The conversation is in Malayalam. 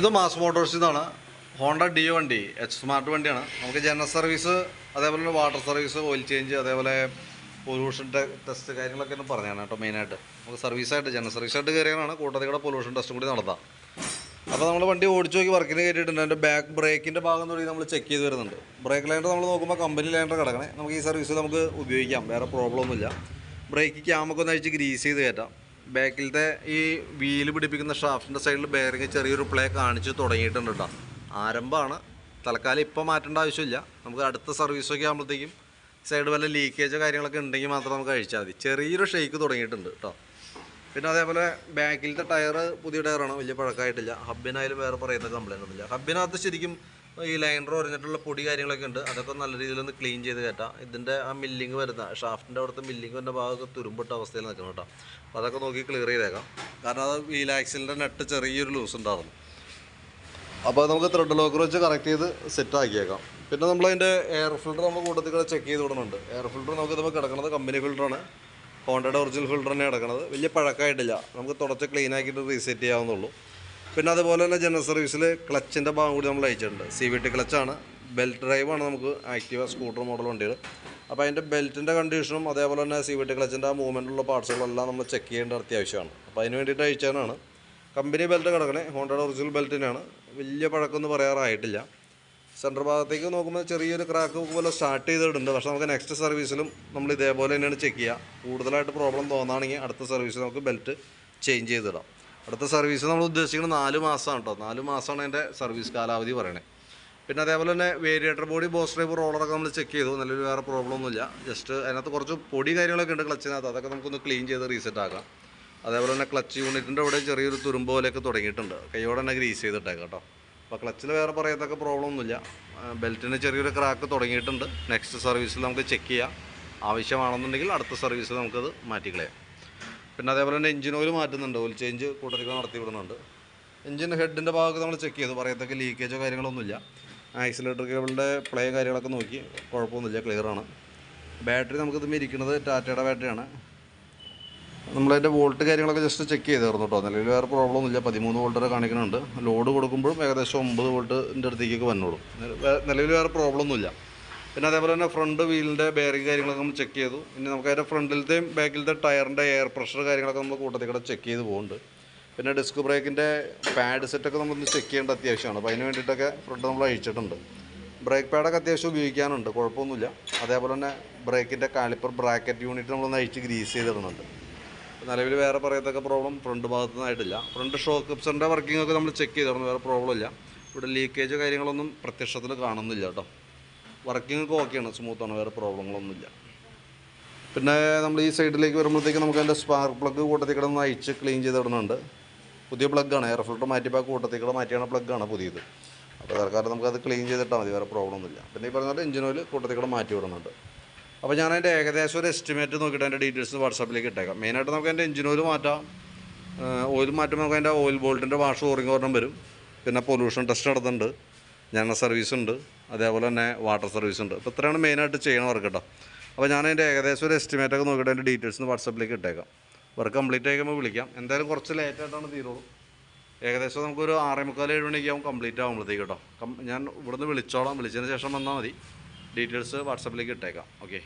ഇത് മാസ് മോട്ടോഴ്സ് ഇതാണ്. ഹോണ്ട ഡിയോ വണ്ടി എച്ച് സ്മാർട്ട് വണ്ടിയാണ്. നമുക്ക് ജനറൽ സർവീസ് അതേപോലെ വാട്ടർ സർവീസ് ഓയിൽ ചേഞ്ച് അതേപോലെ പൊല്യൂഷൻ ടെസ്റ്റ് കാര്യങ്ങളൊക്കെ ഒന്ന് പറഞ്ഞാണ് കേട്ടോ മെയിനായിട്ട് നമുക്ക് സർവീസായിട്ട് ജനറൽ സർവീസായിട്ട് കയറിയാണ് കൂട്ടത്തിൽ കൂടെ പൊല്യൂഷൻ ടെസ്റ്റും കൂടി നടത്താം. അപ്പോൾ നമ്മൾ വണ്ടി ഓടിച്ചു നോക്കി വർക്കിന് കയറ്റിയിട്ടുണ്ട് അതിന്റെ ബാക്ക് ബ്രേക്കിന്റെ ഭാഗം തുടങ്ങി നമ്മൾ ചെക്ക് ചെയ്ത് വരുന്നുണ്ട്. ബ്രേക്ക് ലൈൻഡർ നമ്മൾ നോക്കുമ്പോൾ കമ്പനി ലൈൻഡർ കിടക്കണേ. നമുക്ക് ഈ സർവീസ് നമുക്ക് ഉപയോഗിക്കാം. വേറെ പ്രോബ്ലം ഒന്നുമില്ല. ബ്രേക്ക് ക്യാമൊക്കെ ഒന്ന് അഴിച്ച് ഗ്രീസ് ചെയ്ത് കയറ്റാം ബാക്കിലത്തെ ഈ വീൽ പിടിപ്പിക്കുന്ന ഷാഫ്റ്റിന്റെ സൈഡിൽ ബെയറിങ് ചെറിയൊരു പ്ലേ കാണിച്ച് തുടങ്ങിയിട്ടുണ്ട് കേട്ടോ ആരംഭമാണ്. തൽക്കാലം ഇപ്പോൾ മാറ്റേണ്ട ആവശ്യമില്ല. നമുക്ക് അടുത്ത സർവീസൊക്കെ ആകുമ്പോഴത്തേക്കും സൈഡ് വല്ല ലീക്കേജോ കാര്യങ്ങളൊക്കെ ഉണ്ടെങ്കിൽ മാത്രം നമുക്ക് അഴിച്ചാൽ മതി. ചെറിയൊരു ഷെയ്ക്ക് തുടങ്ങിയിട്ടുണ്ട് കേട്ടോ പിന്നെ അതേപോലെ ബാക്കിലത്തെ ടയർ പുതിയ ടയറാണ് വലിയ പഴക്കമായിട്ടില്ല. ഹബിനായാലും വേറെ പറയുന്ന കംപ്ലൈന്റ് ഒന്നുമില്ല. ഹബിനകത്ത് ശരിക്കും ഈ ലൈൻ ഒരഞ്ഞിട്ടുള്ള പൊടി കാര്യങ്ങളൊക്കെ ഉണ്ട്. അതൊക്കെ നല്ല രീതിയിൽ ഒന്ന് ക്ലീൻ ചെയ്ത് കയറ്റാം ഇതിന്റെ ആ മില്ലിങ് വരുന്ന ഷാഫ്റ്റിന്റെ അവിടുത്തെ മില്ലിങ് വരുന്ന ഭാഗമൊക്കെ തുരുമ്പിട്ട അവസ്ഥയിൽ നിൽക്കണം കേട്ടോ. അപ്പോൾ അതൊക്കെ നോക്കി ക്ലിയർ ചെയ്തേക്കാം. കാരണം അത് വീൽ ആക്സിലിന്റെ നെട്ട് ചെറിയൊരു ലൂസ് ഉണ്ടായിരുന്നു. അപ്പോൾ നമുക്ക് ത്രെഡ് ലോക്കർ വെച്ച് കറക്റ്റ് ചെയ്ത് സെറ്റ് ആക്കിയേക്കാം. പിന്നെ നമ്മൾ അതിന്റെ എയർ ഫിൽറ്റർ നമ്മൾ കൂട്ടത്തിൽ കൂടെ ചെക്ക് ചെയ്ത് വിടുന്നുണ്ട്. എയർ ഫിൽറ്റർ നമുക്ക് നമ്മൾ കിടക്കുന്നത് കമ്പനി ഫിൽറ്ററാണ് ഹോണ്ടയുടെ ഒറിജിനൽ ഫിൽറ്റർ തന്നെ കിടക്കുന്നത്. വലിയ പഴക്കമായിട്ടില്ല. നമുക്ക് തുടച്ച് ക്ലീൻ ആക്കിയിട്ട് റീസെറ്റ് ചെയ്യാവുന്നുള്ളൂ പിന്നെ അതുപോലെ തന്നെ ജനറൽ സർവീസിൽ ക്ലച്ചിന്റെ ഭാഗം കൂടി നമ്മൾ അയച്ചിട്ടുണ്ട്. സി വി ടി ക്ലച്ചാണ് ബെൽറ്റ് ഡ്രൈവാണ് നമുക്ക് ആക്റ്റീവ സ്കൂട്ടർ മോഡൽ വണ്ടികൾ അപ്പോൾ അതിന്റെ ബെൽറ്റിന്റെ കണ്ടീഷനും അതേപോലെ തന്നെ സി വി ടി ക്ലച്ചിന്റെ ആ മൂവ്മെന്റുള്ള പാർട്സുകളെല്ലാം നമ്മൾ ചെക്ക് ചെയ്യേണ്ട അത്യാവശ്യമാണ്. അപ്പോൾ അതിന് വേണ്ടിയിട്ട് അയച്ചാനാണ് കമ്പനി ബെൽറ്റ് കിടക്കണേ ഹോണ്ടയുടെ ഒറിജിനൽ ബെൽറ്റിനാണ് വലിയ പഴക്കമൊന്നും പറയാറായിട്ടില്ല. സെന്റർ ഭാഗത്തേക്ക് നോക്കുമ്പോൾ ചെറിയൊരു ക്രാക്ക് പോലെ സ്റ്റാർട്ട് ചെയ്തിട്ടുണ്ട്. പക്ഷേ നമുക്ക് നെക്സ്റ്റ് സർവീസിലും നമ്മൾ ഇതേപോലെ തന്നെയാണ് ചെക്ക് ചെയ്യുക കൂടുതലായിട്ട് പ്രോബ്ലം തോന്നുകയാണെങ്കിൽ അടുത്ത സർവീസിൽ നമുക്ക് ബെൽറ്റ് ചേഞ്ച് ചെയ്തിടാം. അടുത്ത സർവീസ് നമ്മൾ ഉദ്ദേശിക്കുന്നത് നാല് മാസമാണ് കേട്ടോ നാല് മാസമാണ് അതിന്റെ സർവീസ് കാലാവധി പറയണേ. പിന്നെ അതേപോലെ തന്നെ വേരിയേറ്റർ ബോഡി ബോസ് ഡ്രൈവ് റോളറൊക്കെ നമ്മൾ ചെക്ക് ചെയ്തു. നല്ലൊരു വേറെ പ്രോബ്ലം ഒന്നുമില്ല. ജസ്റ്റ് അതിനകത്ത് കുറച്ച് പൊടി കാര്യങ്ങളൊക്കെ ഉണ്ട് ക്ലച്ചിനകത്ത് അതൊക്കെ നമുക്കൊന്ന് ക്ലീൻ ചെയ്ത് റീസെറ്റ് ആക്കാം. അതേപോലെ തന്നെ ക്ലച്ച് യൂണിറ്റിന്റെ അവിടെ ചെറിയൊരു തുരുമ്പ് പോലെയൊക്കെ തുടങ്ങിയിട്ടുണ്ട്. കൈയോടെ തന്നെ ഗ്രീസ് ചെയ്തിട്ടേക്കാം കേട്ടോ അപ്പോൾ ക്ലച്ചിൽ വേറെ പറയത്തക്ക പ്രോബ്ലം ഒന്നുമില്ല. ബെൽറ്റിന് ചെറിയൊരു ക്രാക്ക് തുടങ്ങിയിട്ടുണ്ട്. നെക്സ്റ്റ് സർവീസിൽ നമുക്ക് ചെക്ക് ചെയ്യാം. ആവശ്യമാണെന്നുണ്ടെങ്കിൽ അടുത്ത സർവീസിൽ നമുക്കത് മാറ്റിക്കളയാം. പിന്നെ അതേപോലെ തന്നെ എഞ്ചിൻ ഓയിൽ മാറ്റുന്നുണ്ട്. ഓയിൽ ചേഞ്ച് കൂട്ടത്തിൽ നടത്തി വിടുന്നുണ്ട് എഞ്ചിൻ ഹെഡിന്റെ ഭാഗത്ത് നമ്മൾ ചെക്ക് ചെയ്തു. പറയത്തക്ക ലീക്കേജോ കാര്യങ്ങളൊന്നുമില്ല. ആക്സിലേറ്റർ കേബിളിന്റെ പ്ലേ കാര്യങ്ങളൊക്കെ നോക്കി. കുഴപ്പമൊന്നുമില്ല. ക്ലിയറാണ് ബാറ്ററി നമുക്കിത് ഇരിക്കുന്നത് ടാറ്റയുടെ ബാറ്ററിയാണ് നമ്മളതിന്റെ വോൾട്ട് കാര്യങ്ങളൊക്കെ ജസ്റ്റ് ചെക്ക് ചെയ്തായിരുന്നു കേട്ടോ നിലവിൽ വേറെ പ്രോബ്ലം ഒന്നുമില്ല. പതിമൂന്ന് വോൾട്ട് വരെ കാണിക്കുന്നുണ്ട്. ലോഡ് കൊടുക്കുമ്പോഴും ഏകദേശം ഒമ്പത് വോൾട്ടിന്റെ അടുത്തേക്കൊക്കെ വന്നോളും. നിലവിൽ വേറെ പ്രോബ്ലം ഒന്നുമില്ല. പിന്നെ അതേപോലെ തന്നെ ഫ്രണ്ട് വീലിന്റെ ബെയറിങ് കാര്യങ്ങളൊക്കെ നമ്മൾ ചെക്ക് ചെയ്തു. ഇനി നമുക്ക് അതിന്റെ ഫ്രണ്ടിലത്തെയും ബാക്കിലത്തെ ടയറിന്റെ എയർ പ്രഷർ കാര്യങ്ങളൊക്കെ നമ്മൾ കൂട്ടത്തിൽ കൂടെ ചെക്ക് ചെയ്ത് പോകുന്നുണ്ട് പിന്നെ ഡിസ്ക് ബ്രേക്കിന്റെ പാഡ് സെറ്റൊക്കെ നമ്മളൊന്ന് ചെക്ക് ചെയ്യേണ്ട അത്യാവശ്യമാണ്. അപ്പോൾ അതിന് വേണ്ടിയിട്ടൊക്കെ ഫ്രണ്ട് നമ്മൾ അഴിച്ചിട്ടുണ്ട്. ബ്രേക്ക് പാഡൊക്കെ അത്യാവശ്യം ഉപയോഗിക്കാനുണ്ട്. കുഴപ്പമൊന്നുമില്ല. അതേപോലെ തന്നെ ബ്രേക്കിന്റെ കാലിപ്പർ ബ്രാക്കറ്റ് യൂണിറ്റ് നമ്മളൊന്ന് അഴിച്ച് ഗ്രീസ് ചെയ്തിടുന്നുണ്ട്. നിലവിൽ വേറെ പറയത്തക്ക പ്രോബ്ലം ഫ്രണ്ട് ഭാഗത്തു നിന്നായിട്ടില്ല ഫ്രണ്ട് ഷോക്ക് അപ്സറിന്റെ വർക്കിംഗ് ഒക്കെ നമ്മൾ ചെക്ക് ചെയ്തിരുന്നു വേറെ പ്രോബ്ലം ഇല്ല. ഇവിടെ ലീക്കേജ് കാര്യങ്ങളൊന്നും പ്രത്യക്ഷത്തിൽ കാണുന്നില്ല കേട്ടോ. വർക്കിംഗ് ഒക്കെ ഓക്കെയാണ് സ്മൂത്താണ് വേറെ പ്രോബ്ലങ്ങളൊന്നുമില്ല പിന്നെ നമ്മൾ ഈ സൈഡിലേക്ക് വരുമ്പോഴത്തേക്ക് നമുക്ക് അതിന്റെ സ്പാർക്ക് പ്ലഗ് കൂട്ടത്തിൽ കിടന്ന് അയച്ച് ക്ലീൻ ചെയ്ത് ഇടുന്നുണ്ട്. പുതിയ പ്ലഗ്ഗാണ് എയർ ഫിൽട്ടർ മാറ്റിയപ്പോൾ കൂട്ടത്തിൽ കൂടെ മാറ്റിയാണ് പ്ലഗ്ഗാണ് പുതിയത്. അപ്പോൾ തൽക്കാലം നമുക്കത് ക്ലീൻ ചെയ്തിട്ടാൽ മതി. വേറെ പ്രോബ്ലം ഒന്നുമില്ല പിന്നെ ഈ പറഞ്ഞ പോലെ എഞ്ചിൻ ഓയിൽ കൂട്ടത്തിൽ കൂടെ മാറ്റി വിടുന്നുണ്ട് അപ്പോൾ ഞാൻ അതിന്റെ ഏകദേശം ഒരു എസ്റ്റിമേറ്റ് നോക്കിയിട്ട് അതിന്റെ ഡീറ്റെയിൽസ് വാട്സാപ്പിലേക്ക് ഇട്ടേക്കാം. മെയിനായിട്ട് നമുക്ക് അതിന്റെ എഞ്ചിൻ ഓയിൽ മാറ്റാം. ഓയിൽ മാറ്റുമ്പോൾ നമുക്ക് അതിന്റെ ഓയിൽ ബോൾട്ടിന്റെ വാഷ് ഓറിങ് ഒരെണ്ണം വരും. പിന്നെ പൊല്യൂഷൻ ടെസ്റ്റ് നടത്തുന്നുണ്ട് ജനറൽ സർവീസ് ഉണ്ട്. അതേപോലെ തന്നെ വാട്ടർ സർവീസ് ഉണ്ട്. അപ്പോൾ ഇത്രയാണ് മെയിനായിട്ട് ചെയ്യണ വർക്ക് കേട്ടോ. അപ്പോൾ ഞാൻ അതിന്റെ ഏകദേശം ഒരു എസ്റ്റിമേറ്റ് ഒക്കെ നോക്കിയിട്ട് അതിന്റെ ഡീറ്റെയിൽസ് വാട്സപ്പിലേക്ക് ഇട്ടേക്കാം. വർക്ക് കംപ്ലീറ്റ് ആയിക്കുമ്പോൾ വിളിക്കാം. എന്തായാലും കുറച്ച് ലേറ്റ് ആയിട്ടാണ് തീരുള്ളൂ. ഏകദേശം നമുക്കൊരു ആറേ മുക്കാൽ ഏഴ് മണിക്ക് ആവും കംപ്ലീറ്റ് ആകുമ്പോഴത്തേക്ക് കേട്ടോ. ഞാൻ ഇവിടുന്ന് വിളിച്ചോളാം. വിളിച്ചതിന് ശേഷം വന്നാൽ മതി. ഡീറ്റെയിൽസ് വാട്സപ്പിലേക്ക് ഇട്ടേക്കാം. ഓക്കെ